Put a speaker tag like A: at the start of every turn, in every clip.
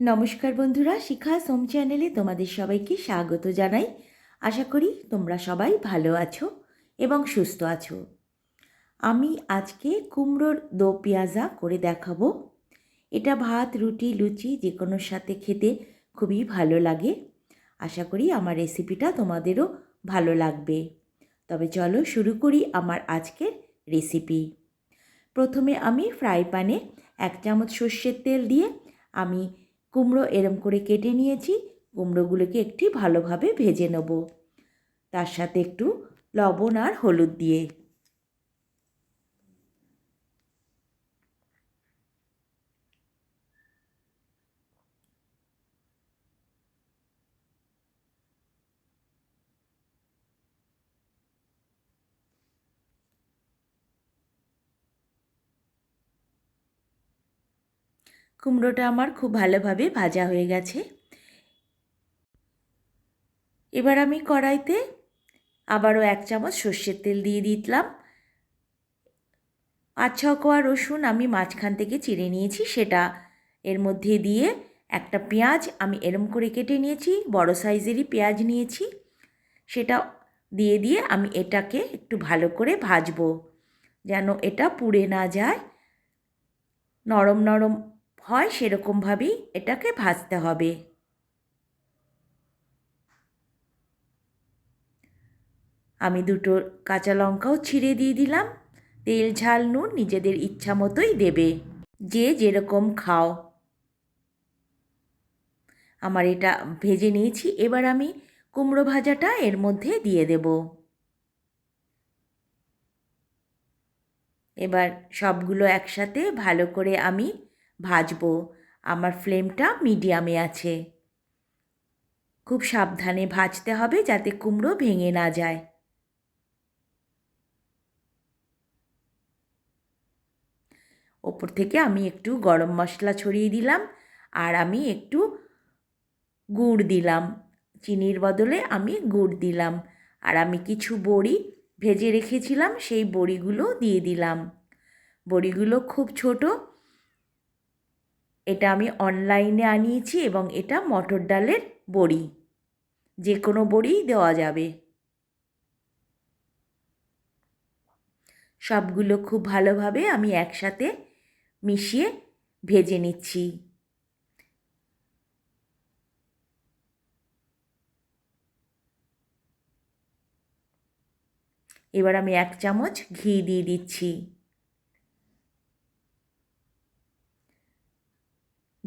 A: নমস্কার বন্ধুরা, শিখা সোম চ্যানেলে তোমাদের সবাইকে স্বাগত জানাই। আশা করি তোমরা সবাই ভালো আছো এবং সুস্থ আছো। আমি আজকে কুমড়োর দো পেঁয়াজা করে দেখাবো। এটা ভাত, রুটি, লুচি, যে কোনোর সাথে খেতে খুবই ভালো লাগে। আশা করি আমার রেসিপিটা তোমাদেরও ভালো লাগবে। তবে চলো শুরু করি আমার আজকের রেসিপি। প্রথমে আমি ফ্রাই প্যানে এক চামচ সর্ষের তেল দিয়ে আমি কুমড়ো এরম করে কেটে নিয়েছি, কুমড়োগুলোকে একটি ভালোভাবে ভেজে নেব। তার সাথে একটু লবণ আর হলুদ দিয়ে। কুমড়োটা আমার খুব ভালোভাবে ভাজা হয়ে গেছে। এবার আমি কড়াইতে আবারও এক চামচ সর্ষের তেল দিয়ে দিতলাম। পাঁচ ছ কোয়া রসুন আমি মাঝখান থেকে চিড়ে নিয়েছি, সেটা এর মধ্যে দিয়ে একটা পেঁয়াজ আমি এরম করে কেটে নিয়েছি, বড় সাইজেরই পেঁয়াজ নিয়েছি, সেটা দিয়ে দিয়ে আমি এটাকে একটু ভালো করে ভাজবো, যেন এটা পুড়ে না যায়। নরম নরম হয় সেরকমভাবেই এটাকে ভাজতে হবে। আমি দুটো কাঁচা লঙ্কাও ছিঁড়ে দিয়ে দিলাম। তেল, ঝাল, নুন নিজেদের ইচ্ছা মতোই দেবে। যে যেরকম খাও। আমার এটা ভেজে নিয়েছি, এবার আমি কুমড়ো ভাজাটা এর মধ্যে দিয়ে দেব। এবার সবগুলো একসাথে ভালো করে আমি ভাজবো। আমার ফ্লেমটা মিডিয়ামে আছে। খুব সাবধানে ভাজতে হবে যাতে কুমড়ো ভেঙে না যায়। ওপর থেকে আমি একটু গরম মশলা ছড়িয়ে দিলাম আর আমি একটু গুড় দিলাম। চিনির বদলে আমি গুড় দিলাম আর আমি কিছু বড়ি ভেজে রেখেছিলাম, সেই বড়িগুলো দিয়ে দিলাম। বড়িগুলো খুব ছোটো এটা আমি অনলাইনে আনিয়েছি এবং এটা মটর ডালের বড়ি। যে কোনো বড়িই দেওয়া যাবে। সবগুলো খুব ভালোভাবে আমি একসাথে মিশিয়ে ভেজে নিচ্ছি। এবার আমি এক চামচ ঘি দিয়ে দিচ্ছি।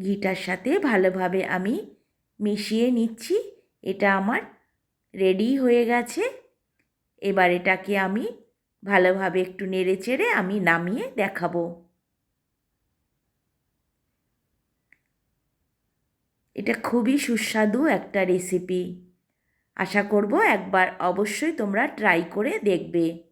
A: ঘিটার সাথে ভালোভাবে আমি মিশিয়ে নিচ্ছি। এটা আমার রেডি হয়ে গেছে। এবার এটাকে আমি ভালোভাবে একটু নেড়ে চেড়ে আমি নামিয়ে দেখাবো। এটা খুবই সুস্বাদু একটা রেসিপি আশা করব একবার অবশ্যই তোমরা ট্রাই করে দেখবে।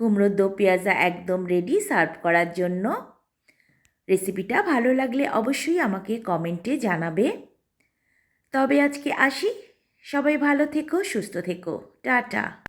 A: কুমড়োর দো পেঁয়াজা একদম রেডি সার্ভ করার জন্য। রেসিপিটা ভালো লাগলে অবশ্যই আমাকে কমেন্টে জানাবে। তবে আজকে আসি। সবাই ভালো থেকো, সুস্থ থেকো। টাটা।